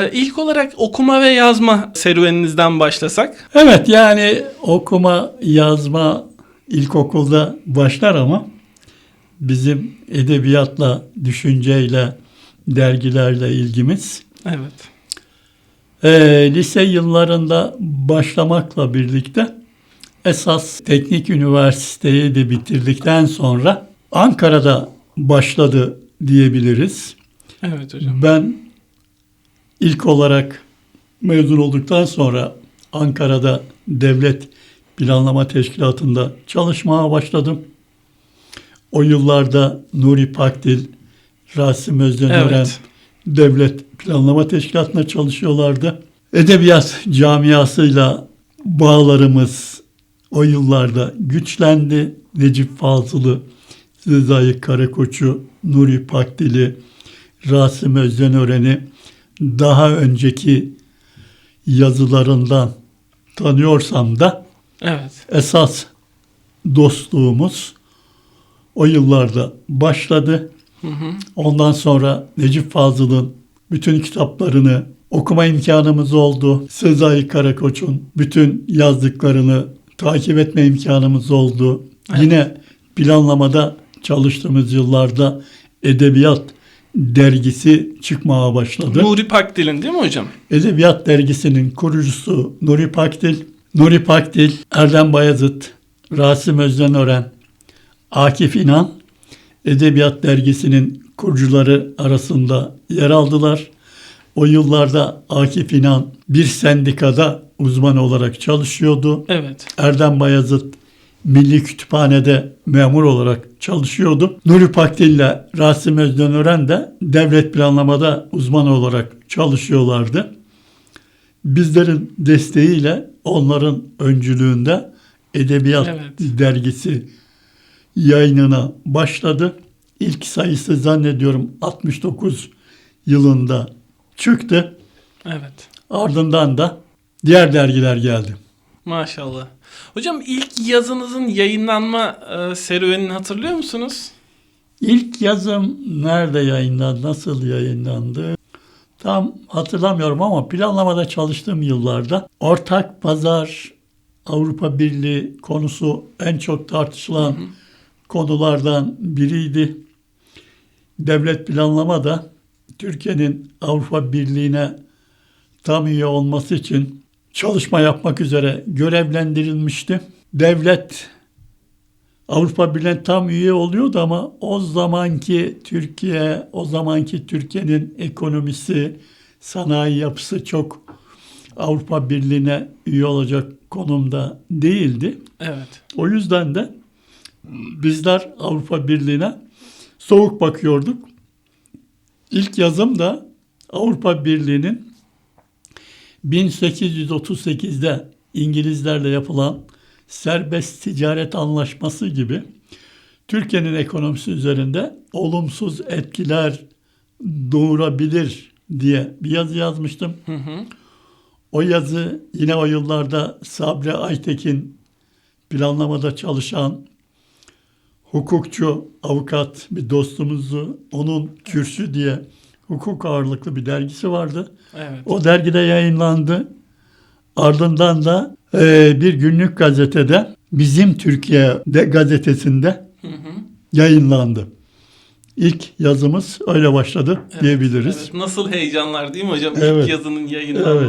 Ee, İlk olarak okuma ve yazma serüveninizden başlasak. Evet yani okuma, yazma ilkokulda başlar ama bizim edebiyatla, düşünceyle, dergilerle ilgimiz Evet. eee, lise yıllarında başlamakla birlikte esas teknik üniversiteyi de bitirdikten sonra Ankara'da başladı diyebiliriz. Evet hocam. Ben ilk olarak mezun olduktan sonra Ankara'da Devlet Planlama Teşkilatı'nda çalışmaya başladım. O yıllarda Nuri Pakdil, Rasim Özdenören Evet. Devlet Planlama Teşkilatı'nda çalışıyorlardı. Edebiyat camiasıyla bağlarımız o yıllarda güçlendi. Necip Fazıl'ı, Sezai Karakoç'u, Nuri Pakdil'i, Rasim Özdenören'i daha önceki yazılarından tanıyorsam da Evet. esas dostluğumuz o yıllarda başladı. Hı hı. Ondan sonra Necip Fazıl'ın bütün kitaplarını okuma imkanımız oldu. Sezai Karakoç'un bütün yazdıklarını takip etme imkanımız oldu. Evet. Yine planlamada çalıştığımız yıllarda Edebiyat dergisi çıkmaya başladı. Nuri Pakdil'in değil mi hocam? Edebiyat dergisinin kurucusu Nuri Pakdil. Nuri Pakdil, Erdem Bayazıt, Rasim Özdenören, Akif İnan Edebiyat dergisinin kurucuları arasında yer aldılar. O yıllarda Akif İnan bir sendikada uzman olarak çalışıyordu. Evet. Erdem Bayazıt Milli Kütüphane'de memur olarak çalışıyordu. Nuri Pakdil ile Rasim Özdenören de devlet planlamada uzman olarak çalışıyorlardı. Bizlerin desteğiyle onların öncülüğünde Edebiyat Evet. dergisi yayınına başladı. İlk sayısı zannediyorum 69 yılında çıktı. Evet. Ardından da diğer dergiler geldi. Maşallah. Hocam ilk yazınızın yayınlanma e, serüvenini hatırlıyor musunuz? İlk yazım nerede yayınlandı, nasıl yayınlandı? Tam hatırlamıyorum ama planlamada çalıştığım yıllarda ortak pazar Avrupa Birliği konusu en çok tartışılan konulardan biriydi. Devlet planlama da Türkiye'nin Avrupa Birliği'ne tam üye olması için çalışma yapmak üzere görevlendirilmişti. Devlet Avrupa Birliği'ne tam üye oluyordu ama o zamanki Türkiye, o zamanki Türkiye'nin ekonomisi, sanayi yapısı çok Avrupa Birliği'ne üye olacak konumda değildi. Evet. O yüzden de bizler Avrupa Birliği'ne soğuk bakıyorduk. İlk yazım da Avrupa Birliği'nin 1838'de İngilizlerle yapılan serbest ticaret anlaşması gibi Türkiye'nin ekonomisi üzerinde olumsuz etkiler doğurabilir diye bir yazı yazmıştım. Hı hı. O yazı yine o yıllarda Sabri Aytekin planlamada çalışan hukukçu, avukat bir dostumuzu onun Kürsü diye hukuk ağırlıklı bir dergisi vardı. Evet. O dergide yayınlandı. Ardından da eee, bir günlük gazetede Bizim Türkiye'de gazetesinde Hı hı. yayınlandı. İlk yazımız öyle başladı Evet, diyebiliriz. evet. Nasıl heyecanlar değil mi hocam? Evet. İlk yazının yayınlanması. Evet.